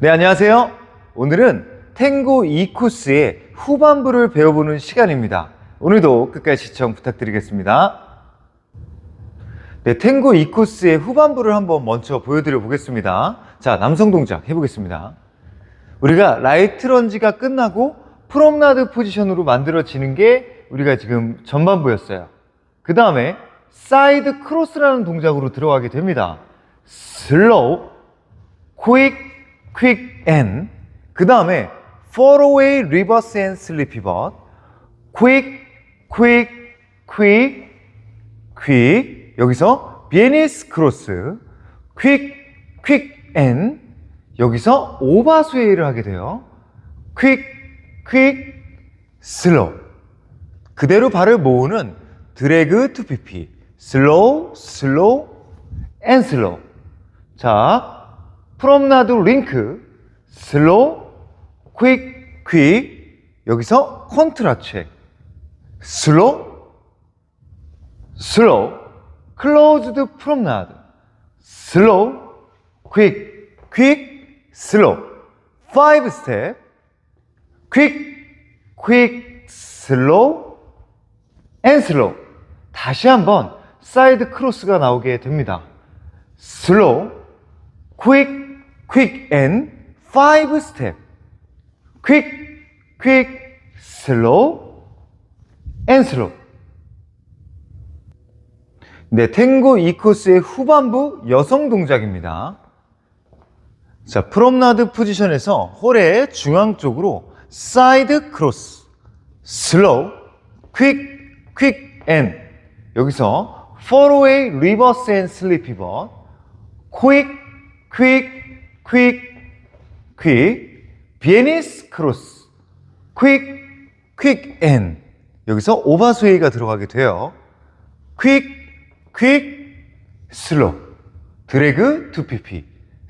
네, 안녕하세요. 오늘은 탱고 2코스의 후반부를 배워보는 시간입니다. 오늘도 끝까지 시청 부탁드리겠습니다. 네, 탱고 2코스의 후반부를 한번 먼저 보여드려 보겠습니다. 자, 남성 동작 해보겠습니다. 우리가 라이트 런지가 끝나고 프롬나드 포지션으로 만들어지는 게 우리가 지금 전반부였어요. 그 다음에 사이드 크로스라는 동작으로 들어가게 됩니다. 슬로우, quick, quick and 그 다음에 fall away, reverse and slip pivot quick, quick, quick, quick 여기서 비에니스 크로스 quick, quick and 여기서 오바스웨이를 하게 돼요. quick, quick, slow 그대로 발을 모으는 드래그 투 PP 슬로우, 앤 슬로우 자, 프롬나드 링크 슬로우, 퀵, 퀵 여기서 컨트라 체 슬로우, 슬로우, 클로즈드 프롬나드 슬로우, 퀵, 퀵, 슬로우 5 스텝 퀵, 퀵, 슬로우, 앤 슬로우. 다시 한번 사이드 크로스가 나오게 됩니다. 슬로우, quick, quick, and five step. quick, quick, slow, and slow. 네, 탱고 2코스의 후반부 여성 동작입니다. 자, 프롬나드 포지션에서 홀의 중앙 쪽으로 사이드 크로스, 슬로우, 퀵, 퀵, 앤 여기서 pivot quick, quick, quick, quick 비에니 스 크로스 quick, quick, 앤 여기서 오바스웨이가 들어가게 돼요. quick, quick, slow 드래그 2pp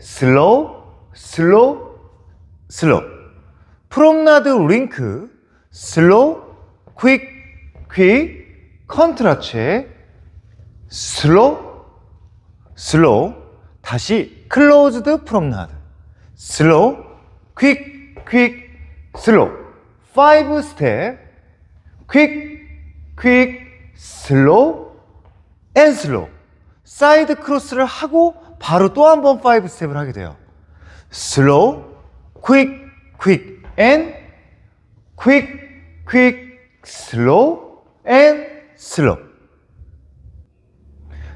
슬로우, 슬로우, 슬로우. 프롬나드 링크 슬로우, 퀵, 퀵, 컨트라체 슬로우, 슬로우. 다시 클로즈드 프롬나드 슬로우, 퀵, 퀵, 슬로우 5 스텝 퀵, 퀵, 슬로우 앤 슬로우 사이드 크로스를 하고 바로 또 한번5 스텝을 하게 돼요. 슬로우, 퀵, 퀵, 앤 quick, quick, slow, and slow.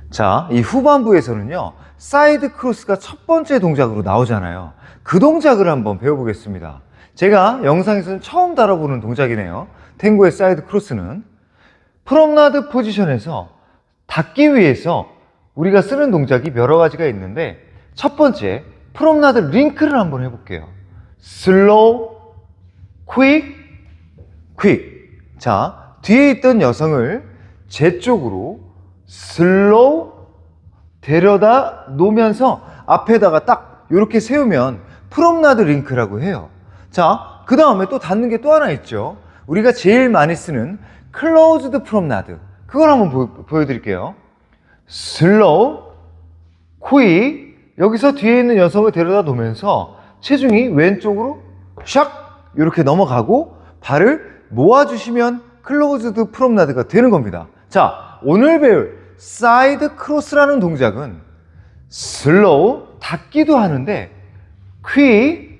자, 이 후반부에서는요, 사이드 크로스가 첫 번째 동작으로 나오잖아요. 그 동작을 한번 배워보겠습니다. 제가 영상에서는 처음 다뤄보는 동작이네요. 탱고의 사이드 크로스는 프롬나드 포지션에서 닿기 위해서 우리가 쓰는 동작이 여러 가지가 있는데 첫 번째, 프롬나드 링크를 한번 해볼게요. 슬로우, quick, 퀵. 자, 뒤에 있던 여성을 제 쪽으로 슬로우 데려다 놓으면서 앞에다가 딱 이렇게 세우면 프롬나드 링크라고 해요. 자, 그 다음에 또 닿는 게 또 하나 있죠. 우리가 제일 많이 쓰는 클로즈드 프롬나드. 그걸 한번 보, 보여드릴게요. 슬로우, 퀵. 여기서 뒤에 있는 여성을 데려다 놓으면서 체중이 왼쪽으로 샥 이렇게 넘어가고 발을 모아주시면 클로즈드 프롬나드가 되는 겁니다. 자, 오늘 배울 사이드 크로스라는 동작은 슬로우 닿기도 하는데 퀵,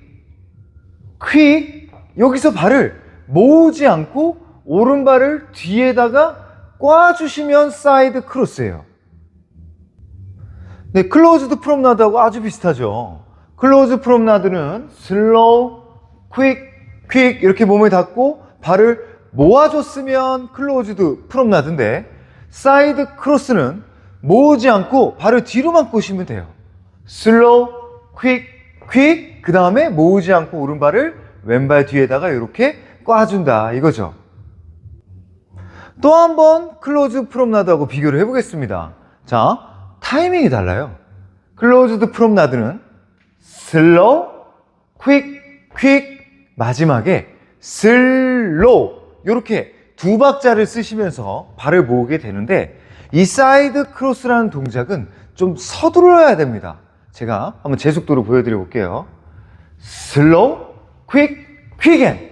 퀵 여기서 발을 모으지 않고 오른발을 뒤에다가 꽈주시면 사이드 크로스예요. 네, 클로즈드 프롬나드하고 아주 비슷하죠. 클로즈 프롬나드는 슬로우, 퀵, 퀵 이렇게 몸에 닿고 발을 모아줬으면 클로즈드 프롬나드인데 사이드 크로스는 모으지 않고 발을 뒤로만 꼬시면 돼요. 슬로우, 퀵, 퀵 그 다음에 모으지 않고 오른발을 왼발 뒤에다가 이렇게 꽈준다 이거죠. 또 한 번 클로즈 프롬나드하고 비교를 해보겠습니다. 자, 타이밍이 달라요. 클로즈드 프롬나드는 슬로우, 퀵, 퀵 마지막에 슬로우 이렇게 두 박자를 쓰시면서 발을 모으게 되는데 이 사이드 크로스라는 동작은 좀 서둘러야 됩니다. 제가 한번 제 속도로 보여드려 볼게요. 슬로우, 퀵, 퀵엔.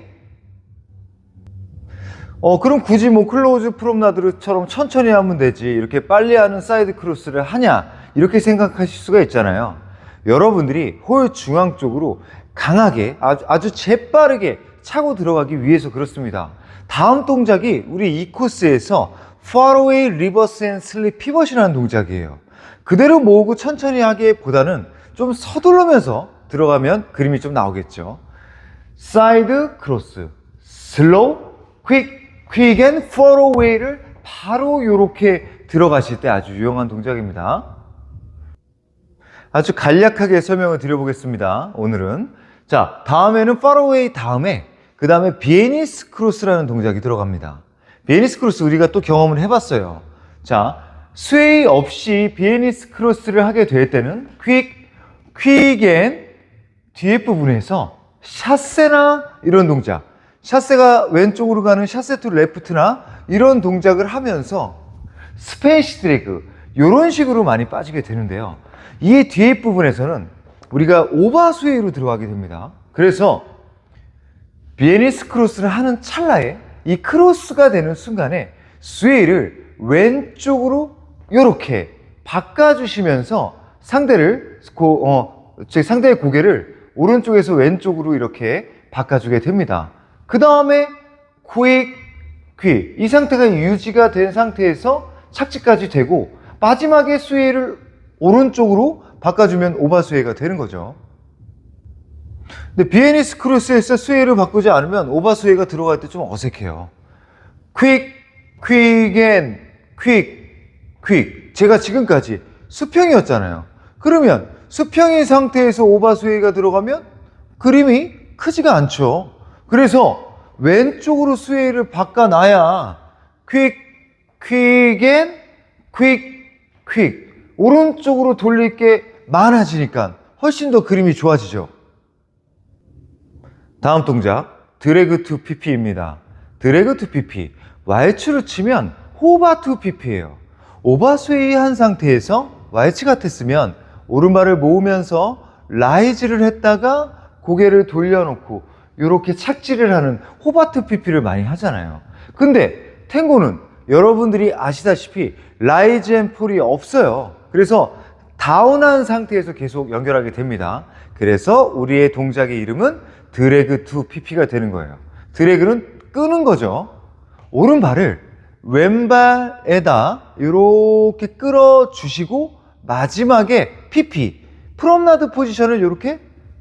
어, 그럼 굳이 뭐 클로즈 프롬나드처럼 천천히 하면 되지. 이렇게 빨리 하는 사이드 크로스를 하냐? 이렇게 생각하실 수가 있잖아요. 여러분들이 홀 중앙 쪽으로 강하게 아주, 아주 재빠르게 차고 들어가기 위해서 그렇습니다. 다음 동작이 우리 이 코스에서 far away reverse and slip pivot이라는 동작이에요. 그대로 모으고 천천히 하기보다는 좀 서두르면서 들어가면 그림이 좀 나오겠죠. 사이드 크로스, 슬로우, 퀵, 퀵 앤 far away를 바로 이렇게 들어가실 때 아주 유용한 동작입니다. 아주 간략하게 설명을 드려보겠습니다. 오늘은. 자, 다음에는 far away 다음에 그 다음에 비에니스 크로스라는 동작이 들어갑니다. 비에니스 크로스 우리가 또 경험을 해봤어요. 자, 스웨이 없이 비에니스 크로스를 하게 될 때는 퀵, 퀵앤 뒤에 부분에서 샷세나 이런 동작, 샷세가 왼쪽으로 가는 샷세 투 레프트나 이런 동작을 하면서 스페이시 드래그 이런 식으로 많이 빠지게 되는데요. 이 뒤에 부분에서는 우리가 오버 스웨이로 들어가게 됩니다. 그래서 비에니스 크로스를 하는 찰나에 이 크로스가 되는 순간에 스웨이를 왼쪽으로 이렇게 바꿔주시면서 상대를 고, 어, 제 상대의 고개를 오른쪽에서 왼쪽으로 이렇게 바꿔주게 됩니다. 그 다음에 퀵, 퀵. 이 상태가 유지가 된 상태에서 착지까지 되고 마지막에 스웨이를 오른쪽으로 바꿔주면 오버 스웨이가 되는 거죠. 근데 비에니스 크로스에서 스웨이를 바꾸지 않으면 오버 스웨이가 들어갈 때 좀 어색해요. 퀵, 퀵 앤, 퀵, 퀵. 제가 지금까지 수평이었잖아요. 그러면 수평인 상태에서 오버 스웨이가 들어가면 그림이 크지가 않죠. 그래서 왼쪽으로 스웨이를 바꿔놔야 퀵, 퀵 앤, 퀵, 퀵. 오른쪽으로 돌릴 게 많아지니까 훨씬 더 그림이 좋아지죠. 다음 동작 드래그 투 PP입니다. 드래그 투 PP Y치로 치면 호바 투 PP예요. 오버스웨이 한 상태에서 Y치 같았으면 오른발을 모으면서 라이즈를 했다가 고개를 돌려놓고 이렇게 착지를 하는 호바트 PP를 많이 하잖아요. 근데 탱고는 여러분들이 아시다시피 라이즈 앤 폴이 없어요. 그래서 다운한 상태에서 계속 연결하게 됩니다. 그래서 우리의 동작의 이름은 드래그 투 PP가 되는 거예요. 드래그는 끄는 거죠. 오른발을 왼발에다 이렇게 끌어 주시고 마지막에 PP 프롬나드 포지션을 이렇게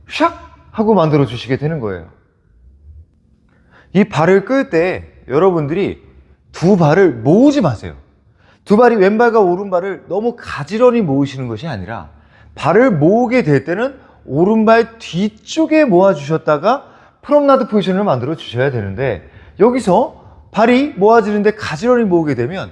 샥 하고 만들어 주시게 되는 거예요. 이 발을 끌 때 여러분들이 두 발을 모으지 마세요. 두 발이 왼발과 오른발을 너무 가지런히 모으시는 것이 아니라 발을 모으게 될 때는 오른발 뒤쪽에 모아 주셨다가 프롬나드 포지션을 만들어 주셔야 되는데 여기서 발이 모아지는데 가지런히 모으게 되면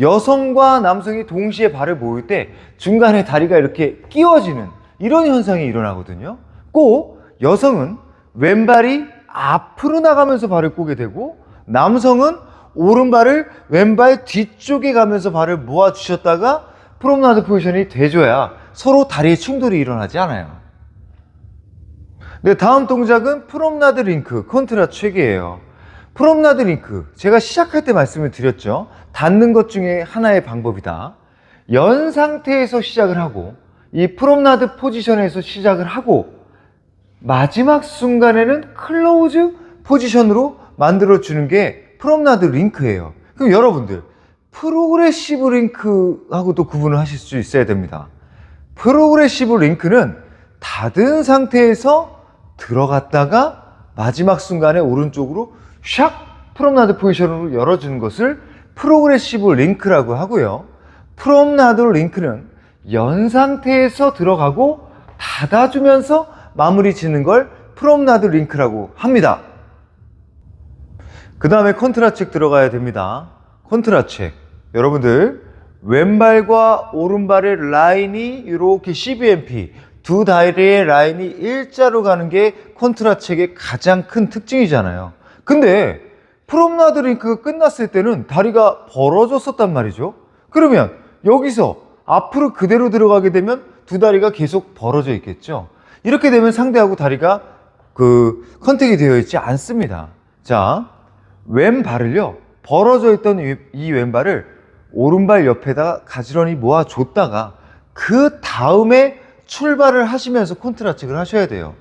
여성과 남성이 동시에 발을 모을 때 중간에 다리가 이렇게 끼워지는 이런 현상이 일어나거든요. 꼭 여성은 왼발이 앞으로 나가면서 발을 꼬게 되고 남성은 오른발을 왼발 뒤쪽에 가면서 발을 모아 주셨다가 프롬나드 포지션이 돼줘야 서로 다리의 충돌이 일어나지 않아요. 네, 다음 동작은 프롬나드 링크 컨트라 책이에요. 프롬나드 링크 제가 시작할 때 말씀을 드렸죠. 닿는 것 중에 하나의 방법이다. 연 상태에서 시작을 하고 이 프롬나드 포지션에서 시작을 하고 마지막 순간에는 클로우즈 포지션으로 만들어 주는 게 프롬나드 링크예요. 그럼 여러분들 프로그레시브 링크하고도 구분을 하실 수 있어야 됩니다. 프로그레시브 링크는 닫은 상태에서 들어갔다가 마지막 순간에 오른쪽으로 샥 프롬나드 포지션으로 열어주는 것을 프로그레시브 링크라고 하고요. 프롬나드 링크는 연 상태에서 들어가고 닫아주면서 마무리 짓는 걸 프롬나드 링크라고 합니다. 그 다음에 컨트라 책 들어가야 됩니다. 컨트라 책. 여러분들, 왼발과 오른발의 라인이 이렇게 CBMP, 두 다리의 라인이 일자로 가는 게 컨트라 책의 가장 큰 특징이잖아요. 근데 프롬나드 링크가 끝났을 때는 다리가 벌어졌었단 말이죠. 그러면 여기서 앞으로 그대로 들어가게 되면 두 다리가 계속 벌어져 있겠죠. 이렇게 되면 상대하고 다리가 그 컨택이 되어 있지 않습니다. 자, 왼발을요, 벌어져 있던 이, 이 왼발을 오른발 옆에다가 가지런히 모아 줬다가 그 다음에 출발을 하시면서 콘트라책을 하셔야 돼요.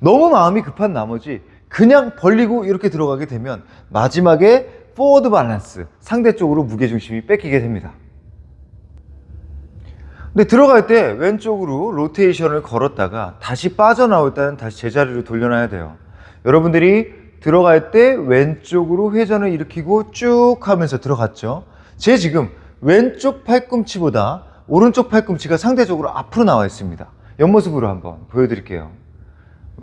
너무 마음이 급한 나머지 그냥 벌리고 이렇게 들어가게 되면 마지막에 포워드 밸런스, 상대 쪽으로 무게 중심이 뺏기게 됩니다. 근데 들어갈 때 왼쪽으로 로테이션을 걸었다가 다시 빠져나올 때는 다시 제자리로 돌려놔야 돼요. 여러분들이 들어갈 때 왼쪽으로 회전을 일으키고 쭉 하면서 들어갔죠. 제 지금 왼쪽 팔꿈치보다 오른쪽 팔꿈치가 상대적으로 앞으로 나와 있습니다. 옆모습으로 한번 보여드릴게요.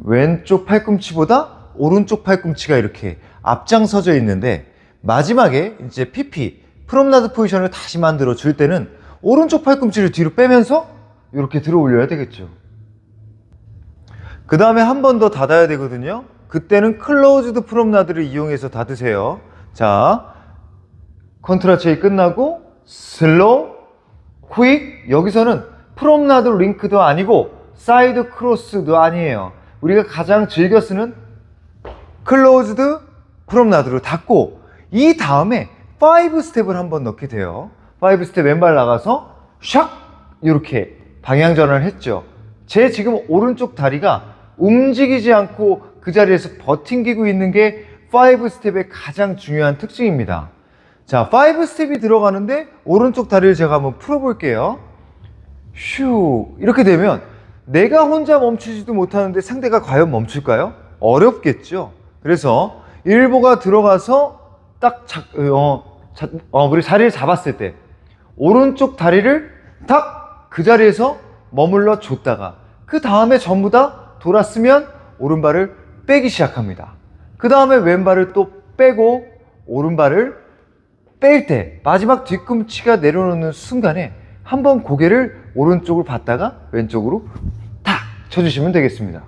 왼쪽 팔꿈치보다 오른쪽 팔꿈치가 이렇게 앞장서져 있는데 마지막에 이제 PP 프롬나드 포지션을 다시 만들어 줄 때는 오른쪽 팔꿈치를 뒤로 빼면서 이렇게 들어 올려야 되겠죠. 그 다음에 한 번 더 닫아야 되거든요. 그때는 클로즈드 프롬나드를 이용해서 닫으세요. 자, 컨트라 체이 끝나고 슬로우, 퀵 여기서는 프롬나드 링크도 아니고 사이드 크로스도 아니에요. 우리가 가장 즐겨 쓰는 클로즈드 프롬나드로 닫고 이 다음에 5 스텝을 한번 넣게 돼요. 5 스텝 왼발 나가서 샥 이렇게 방향 전환을 했죠. 제 지금 오른쪽 다리가 움직이지 않고 그 자리에서 버팅기고 있는 게 5 스텝의 가장 중요한 특징입니다. 자, 5 스텝이 들어가는데 오른쪽 다리를 제가 한번 풀어볼게요. 슈 이렇게 되면 내가 혼자 멈추지도 못하는데 상대가 과연 멈출까요? 어렵겠죠. 그래서 일보가 들어가서 딱 자, 어, 자, 어, 우리 자리를 잡았을 때 오른쪽 다리를 딱 그 자리에서 머물러 줬다가 그 다음에 전부 다 돌았으면 오른발을 빼기 시작합니다. 그 다음에 왼발을 또 빼고 오른발을 뺄 때 마지막 뒤꿈치가 내려놓는 순간에 한번 고개를 오른쪽을 봤다가 왼쪽으로 탁 쳐주시면 되겠습니다.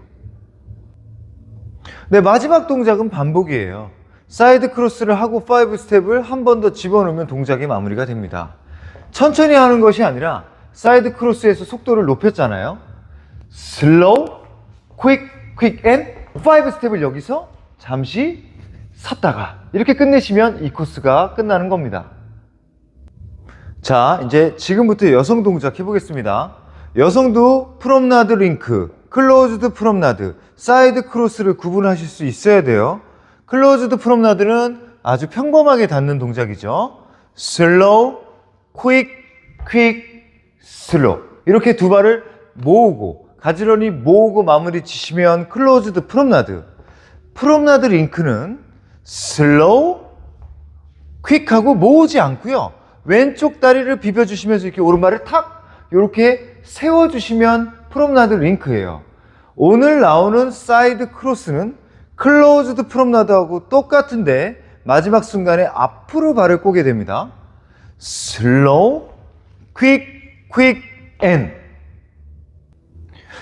네, 마지막 동작은 반복이에요. 사이드 크로스를 하고 5 스텝을 한 번 더 집어넣으면 동작이 마무리가 됩니다. 천천히 하는 것이 아니라 사이드 크로스에서 속도를 높였잖아요. 슬로우, 퀵, 퀵 앤, 5 스텝을 여기서 잠시 섰다가 이렇게 끝내시면 이 코스가 끝나는 겁니다. 자, 이제 지금부터 여성 동작 해보겠습니다. 여성도 프롬나드 링크, 클로즈드 프롬나드, 사이드 크로스를 구분하실 수 있어야 돼요. 클로즈드 프롬나드는 아주 평범하게 닿는 동작이죠. 슬로우, 퀵, 퀵, 슬로우. 이렇게 두 발을 모으고, 가지런히 모으고 마무리 치시면 클로즈드 프롬나드. 프롬나드 링크는 슬로우, 퀵하고 모으지 않고요. 왼쪽 다리를 비벼주시면서 이렇게 오른발을 탁 이렇게 세워주시면 프롬나드 링크예요. 오늘 나오는 사이드 크로스는 클로즈드 프롬나드하고 똑같은데 마지막 순간에 앞으로 발을 꼬게 됩니다. 슬로우, 퀵, 퀵, 앤.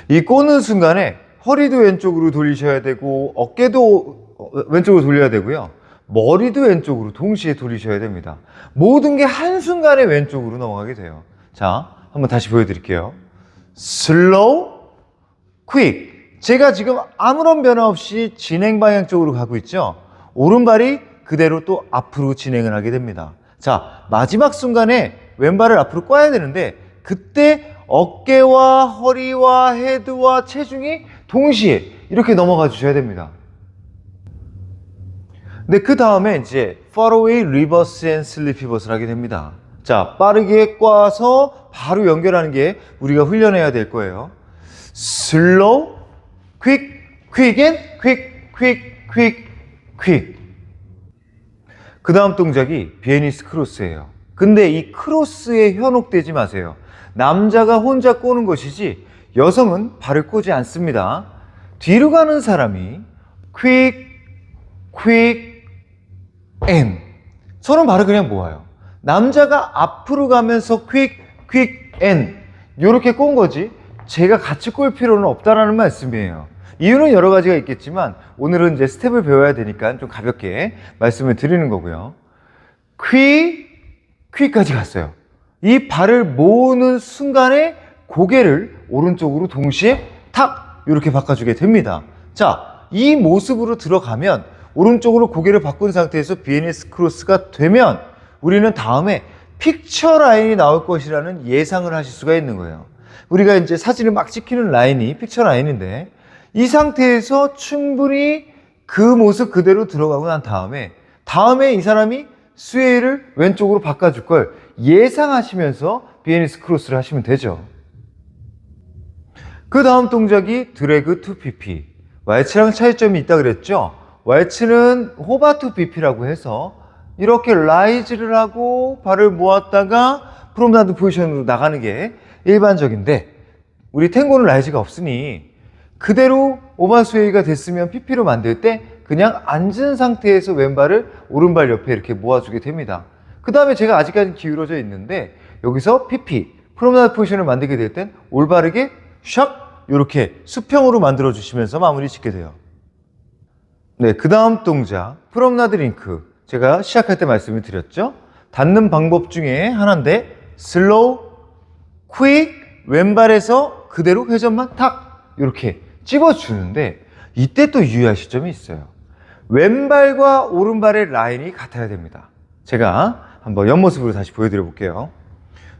이 꼬는 순간에 허리도 왼쪽으로 돌리셔야 되고 어깨도 어, 왼쪽으로 돌려야 되고요. 머리도 왼쪽으로 동시에 돌리셔야 됩니다. 모든 게 한순간에 왼쪽으로 넘어가게 돼요. 자, 한번 다시 보여드릴게요. 슬로우, 퀵. 제가 지금 아무런 변화 없이 진행 방향 쪽으로 가고 있죠? 오른발이 그대로 또 앞으로 진행을 하게 됩니다. 자, 마지막 순간에 왼발을 앞으로 꽈야 되는데 그때 어깨와 허리와 헤드와 체중이 동시에 이렇게 넘어가 주셔야 됩니다. 근데 그 다음에 이제 faraway reverse and slip pivots를 하게 됩니다. 자, 빠르게 꽈서 바로 연결하는 게 우리가 훈련해야 될 거예요. slow, quick, quick and quick, quick, quick, quick. 그 다음 동작이 비에니스 크로스예요. 근데 이 크로스에 현혹되지 마세요. 남자가 혼자 꼬는 것이지 여성은 발을 꼬지 않습니다. 뒤로 가는 사람이 quick, quick, and 저는 발을 그냥 모아요. 남자가 앞으로 가면서 quick, quick, and 이렇게 꼰 거지 제가 같이 꼴 필요는 없다라는 말씀이에요. 이유는 여러 가지가 있겠지만 오늘은 이제 스텝을 배워야 되니까 좀 가볍게 말씀을 드리는 거고요. 퀴, 퀴까지 갔어요. 이 발을 모으는 순간에 고개를 오른쪽으로 동시에 탁 이렇게 바꿔주게 됩니다. 자, 이 모습으로 들어가면 오른쪽으로 고개를 바꾼 상태에서 비에니스 크로스가 되면 우리는 다음에 픽처 라인이 나올 것이라는 예상을 하실 수가 있는 거예요. 우리가 이제 사진을 막 찍히는 라인이 픽처 라인인데 이 상태에서 충분히 그 모습 그대로 들어가고 난 다음에 다음에 이 사람이 스웨이를 왼쪽으로 바꿔줄 걸 예상하시면서 비에니스 크로스를 하시면 되죠. 그 다음 동작이 드래그 투 PP. 왈츠랑 차이점이 있다 그랬죠? 왈츠는 호바 투 PP라고 해서 이렇게 라이즈를 하고 발을 모았다가 프롬나드 포지션으로 나가는 게 일반적인데 우리 탱고는 라이즈가 없으니 그대로 오바스웨이가 됐으면 PP로 만들 때 그냥 앉은 상태에서 왼발을 오른발 옆에 이렇게 모아주게 됩니다. 그 다음에 제가 아직까지 기울어져 있는데 여기서 PP, 프로menade 포지션을 만들게 될 땐 올바르게 샥 이렇게 수평으로 만들어 주시면서 마무리 짓게 돼요. 네, 그 다음 동작 프롬나드 링크 제가 시작할 때 말씀을 드렸죠. 닿는 방법 중에 하나인데 슬로우, 퀵 왼발에서 그대로 회전만 탁 이렇게 찝어주는데 이때 또 유의하실 점이 있어요. 왼발과 오른발의 라인이 같아야 됩니다. 제가 한번 옆모습으로 다시 보여드려 볼게요.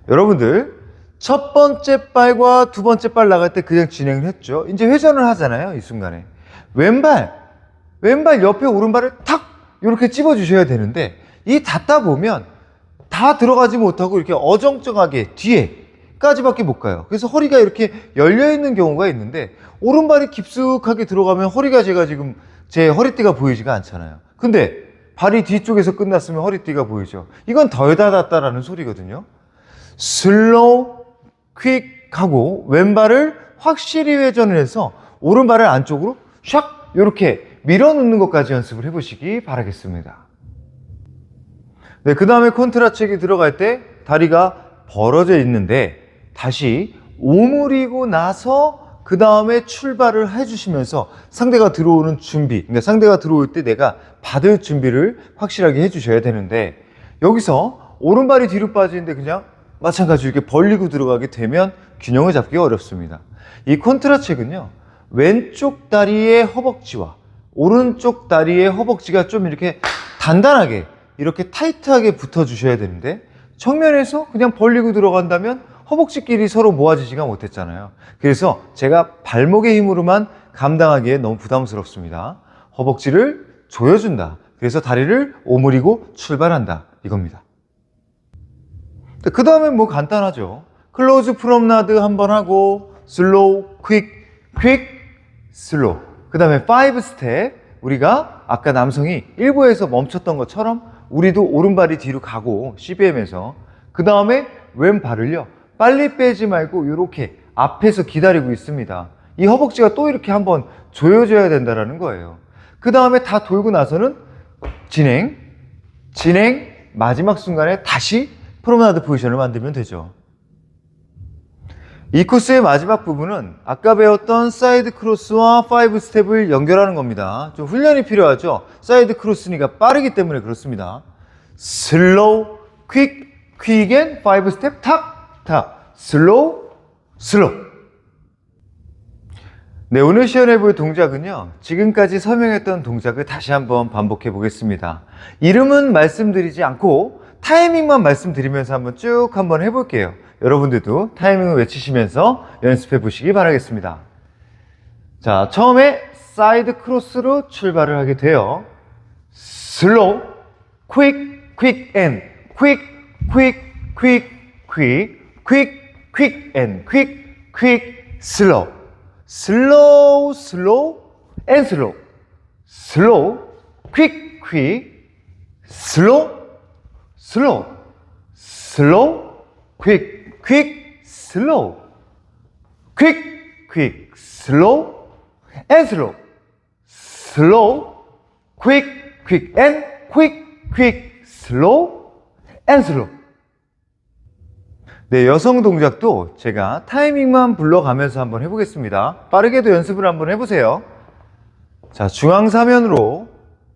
여러분들 첫 번째 발과 두 번째 발 나갈 때 그냥 진행을 했죠. 이제 회전을 하잖아요. 이 순간에 왼발 왼발 옆에 오른발을 탁 이렇게 찝어 주셔야 되는데 이 닿다 보면 다 들어가지 못하고 이렇게 어정쩡하게 뒤에까지밖에 못 가요. 그래서 허리가 이렇게 열려 있는 경우가 있는데 오른발이 깊숙하게 들어가면 허리가 제가 지금 제 허리띠가 보이지가 않잖아요. 근데 발이 뒤쪽에서 끝났으면 허리띠가 보이죠. 이건 덜 닫았다라는 소리거든요. 슬로우, 퀵 하고 왼발을 확실히 회전을 해서 오른발을 안쪽으로 샥 이렇게 밀어넣는 것까지 연습을 해보시기 바라겠습니다. 네, 그 다음에 컨트라 책이 들어갈 때 다리가 벌어져 있는데 다시 오므리고 나서 그 다음에 출발을 해주시면서 상대가 들어오는 준비, 그러니까 상대가 들어올 때 내가 받을 준비를 확실하게 해주셔야 되는데 여기서 오른발이 뒤로 빠지는데 그냥 마찬가지로 이렇게 벌리고 들어가게 되면 균형을 잡기 어렵습니다. 이 컨트라 책은요, 왼쪽 다리의 허벅지와 오른쪽 다리의 허벅지가 좀 이렇게 단단하게 이렇게 타이트하게 붙어 주셔야 되는데 정면에서 그냥 벌리고 들어간다면 허벅지끼리 서로 모아지지가 못했잖아요. 그래서 제가 발목의 힘으로만 감당하기에 너무 부담스럽습니다. 허벅지를 조여준다. 그래서 다리를 오므리고 출발한다. 이겁니다. 그 다음에 뭐 간단하죠. 클로즈 프롬나드 한번 하고 슬로우, 퀵, 퀵, 슬로우. 그 다음에 5 스텝. 우리가 아까 남성이 일부에서 멈췄던 것처럼 우리도 오른발이 뒤로 가고 CBM에서 그 다음에 왼발을요 빨리 빼지 말고 이렇게 앞에서 기다리고 있습니다. 이 허벅지가 또 이렇게 한번 조여져야 된다라는 거예요. 그 다음에 다 돌고 나서는 진행, 진행, 마지막 순간에 다시 프로menade 포지션을 만들면 되죠. 이 코스의 마지막 부분은 아까 배웠던 사이드 크로스와 5 스텝을 연결하는 겁니다. 좀 훈련이 필요하죠. 사이드 크로스니까 빠르기 때문에 그렇습니다. 슬로우, 퀵, 퀵앤 5 스텝 탁, 탁, 슬로우, 슬로우. 네, 오늘 시연해 볼 동작은요. 지금까지 설명했던 동작을 다시 한번 반복해 보겠습니다. 이름은 말씀드리지 않고 타이밍만 말씀드리면서 한번 쭉 한번 해볼게요. 여러분들도 타이밍을 외치시면서 연습해 보시기 바라겠습니다. 자, 처음에 사이드 크로스로 출발을 하게 돼요. 슬로우, 퀵, 퀵 앤, 퀵, 퀵, 퀵, 퀵, 퀵, 퀵 앤, 퀵, 퀵, 슬로우. 슬로우, 슬로우 앤 슬로우. 슬로우, 퀵, 퀵, 슬로우, 슬로우, 슬로우, quick, quick, slow. quick, quick, slow, and slow. slow, quick, quick, and quick, quick, slow, and slow. 네, 여성 동작도 제가 타이밍만 불러가면서 한번 해보겠습니다. 빠르게도 연습을 한번 해보세요. 자, 중앙 사면으로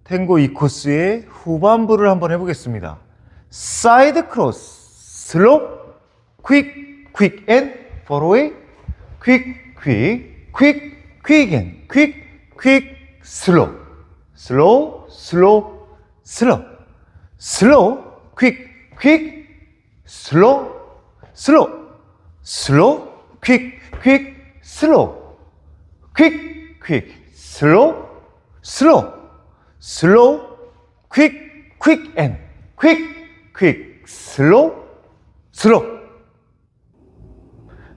탱고 이 코스의 후반부를 한번 해보겠습니다. 사이드 크로스, 슬롭, quick, quick and far away, quick, quick, quick, quick and quick, quick, 슬로우, 슬로우, 슬로우, 슬로우, 슬로우, 퀵, 퀵, 슬로우, 슬로우, 슬로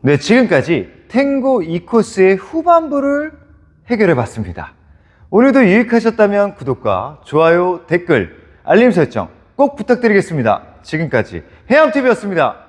네, 지금까지 탱고 2코스의 후반부를 해결해 봤습니다. 오늘도 유익하셨다면 구독과 좋아요, 댓글, 알림 설정 꼭 부탁드리겠습니다. 지금까지 해암TV였습니다.